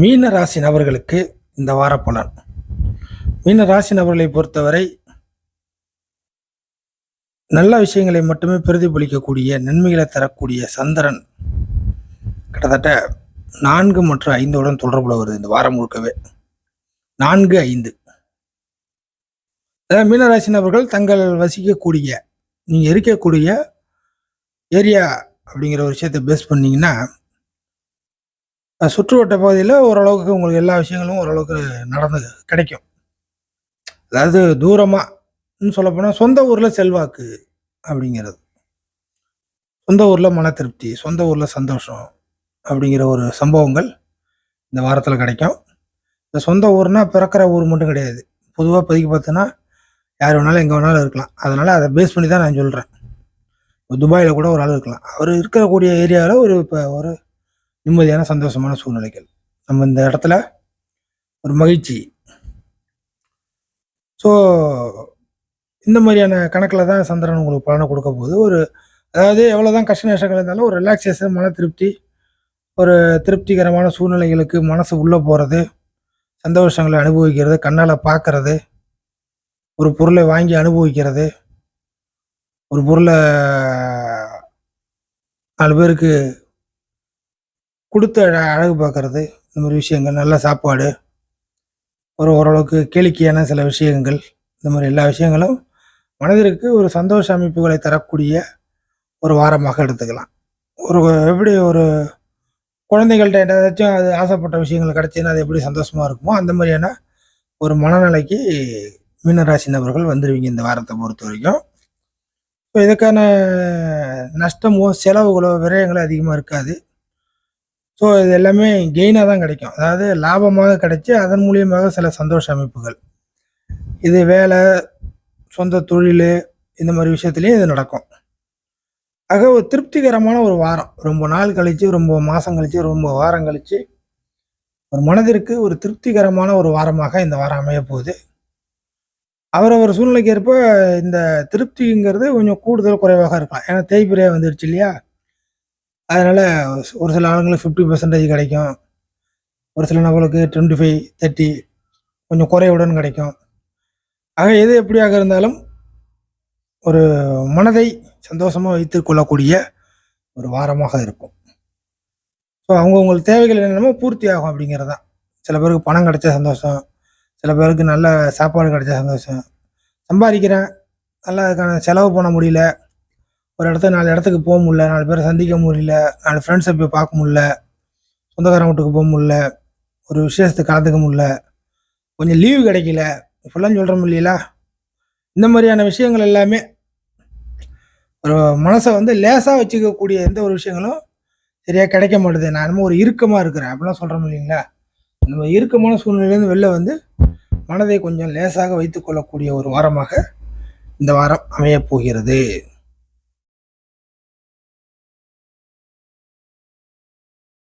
மீன ராசி நபர்களுக்கு இந்த வார பலன். மீன ராசி நபர்களை பொறுத்தவரை நல்ல விஷயங்களை மட்டுமே பிரதிபலிக்கக்கூடிய நன்மைகளை தரக்கூடிய சந்திரன் கிட்டத்தட்ட நான்கு மற்றும் ஐந்துடன் தொடர்புல வருது இந்த வாரம் முழுக்கவே. நான்கு ஐந்து. அதாவது மீனராசி நபர்கள் தங்கள் வசிக்கக்கூடிய நீங்கள் இருக்கக்கூடிய ஏரியா அப்படிங்கிற ஒரு விஷயத்தை பேஸ் பண்ணிங்கன்னா சுற்றுவட்ட பகுதியில் ஓரளவுக்கு உங்களுக்கு எல்லா விஷயங்களும் ஓரளவுக்கு நடந்து கிடைக்கும். அதாவது தூரமாக சொல்லப்போனால் சொந்த ஊரில் செல்வாக்கு அப்படிங்கிறது. சொந்த ஊரில் மன திருப்தி சொந்த ஊரில் சந்தோஷம் அப்படிங்கிற ஒரு சம்பவங்கள் இந்த வாரத்தில் கிடைக்கும். இந்த சொந்த ஊர்னால் பிறக்கிற ஊர் மட்டும் கிடையாது. பொதுவாக பதிக்கு பார்த்தோன்னா யார் வேணாலும் எங்கே வேணாலும் இருக்கலாம். அதனால் அதை பேஸ் பண்ணி தான் நான் சொல்கிறேன் துபாயில் கூட ஒரு ஆள் இருக்கலாம். அவர் இருக்கக்கூடிய ஏரியாவில் ஒரு இப்போ ஒரு நிம்மதியான சந்தோஷமான சூழ்நிலைகள். நம்ம இந்த இடத்துல ஒரு மகிழ்ச்சி. ஸோ இந்த மாதிரியான கணக்கில் தான் சந்திரன் உங்களுக்கு பலனை கொடுக்க போகுது. ஒரு அதாவது எவ்வளோ தான் கஷ்ட நஷ்டங்கள் இருந்தாலும் ஒரு ரிலாக்ஸேஷன் மன திருப்தி ஒரு திருப்திகரமான சூழ்நிலைகளுக்கு மனசு உள்ளே போகிறது சந்தோஷங்களை அனுபவிக்கிறது கண்ணால் பார்க்கறது ஒரு பொருளை வாங்கி அனுபவிக்கிறது ஒரு பொருளை நாலு பேருக்கு கொடுத்து அழ- அழகு பார்க்கறது. இந்த மாதிரி விஷயங்கள் நல்ல சாப்பாடு ஒரு ஓரளவுக்கு கேளிக்கையான சில விஷயங்கள் இந்த மாதிரி எல்லா விஷயங்களும் மனதிற்கு ஒரு சந்தோஷ அமைப்புகளை தரக்கூடிய ஒரு வாரமாக எடுத்துக்கலாம். ஒரு எப்படி ஒரு குழந்தைகள்கிட்ட ஏதாச்சும் அது ஆசைப்பட்ட விஷயங்கள் கிடச்சின்னா அது எப்படி சந்தோஷமாக இருக்குமோ அந்த மாதிரியான ஒரு மனநிலைக்கு மீனராசி நபர்கள் வந்துடுவீங்க இந்த வாரத்தை பொறுத்த வரைக்கும். இப்போ இதுக்கான நஷ்டமோ செலவுகளோ விரயங்களோ அதிகமாக இருக்காது. ஸோ இது எல்லாமே கெயினாக தான் கிடைக்கும். அதாவது லாபமாக கிடைச்சி அதன் மூலியமாக சில சந்தோஷ அமைப்புகள். இது வேலை சொந்த தொழில் இந்த மாதிரி விஷயத்துலையும் இது நடக்கும். ஆக ஒரு திருப்திகரமான ஒரு வாரம். ரொம்ப நாள் கழித்து ரொம்ப மாதம் கழித்து ரொம்ப வாரம் கழித்து ஒரு மனதிற்கு ஒரு திருப்திகரமான ஒரு வாரமாக இந்த வாரம் அமைய போகுது. அவரவர் சூழ்நிலைக்கு ஏற்ப இந்த திருப்திங்கிறது கொஞ்சம் கூடுதல் குறைவாக இருக்கலாம். ஏன்னா தேய்பிரையா வந்துடுச்சு இல்லையா? அதனால் ஒரு சில ஆளுங்களுக்கு ஃபிஃப்டி பர்சன்டேஜ் கிடைக்கும். ஒரு சில நபர்களுக்கு டுவெண்ட்டி ஃபைவ் தேர்ட்டி கொஞ்சம் குறைவுடன் கிடைக்கும். ஆக எது எப்படியாக இருந்தாலும் ஒரு மனதை சந்தோஷமாக வைத்து கொள்ளக்கூடிய ஒரு வாரமாக இருக்கும். ஸோ அவங்கவுங்களுக்கு தேவைகள் என்னென்னமோ பூர்த்தி ஆகும் அப்படிங்கிறது. தான் சில பேருக்கு பணம் கிடைச்ச சந்தோஷம். சில பேருக்கு நல்ல சாப்பாடு கிடைச்ச சந்தோஷம். சம்பாதிக்கிறேன். நல்லா அதுக்கான செலவு பண்ண முடியல. ஒரு இடத்த நாலு இடத்துக்கு போக முடியல நாலு பேரை சந்திக்க முடியல நாலு ஃப்ரெண்ட்ஸை போய் பார்க்க முடில சொந்தக்காரன் வீட்டுக்கு போக முடில ஒரு விசேஷத்துக்கு கலந்துக்க முடியல கொஞ்சம் லீவு கிடைக்கல. இப்பெல்லாம் சொல்கிறோம் இல்லையா இந்த மாதிரியான விஷயங்கள் எல்லாமே ஒரு மனசை வந்து லேசாக வச்சுக்கக்கூடிய எந்த ஒரு விஷயங்களும் சரியாக கிடைக்க மாட்டுது. நான் என்னமோ ஒரு இறுக்கமாக இருக்கிறேன். அப்படிலாம் சொல்கிறோம் இல்லைங்களா? நம்ம இறுக்கமான சூழ்நிலையிலேருந்து வெளில வந்து மனதை கொஞ்சம் லேசாக வைத்துக்கொள்ளக்கூடிய ஒரு வாரமாக இந்த வாரம் அமையப் போகிறது.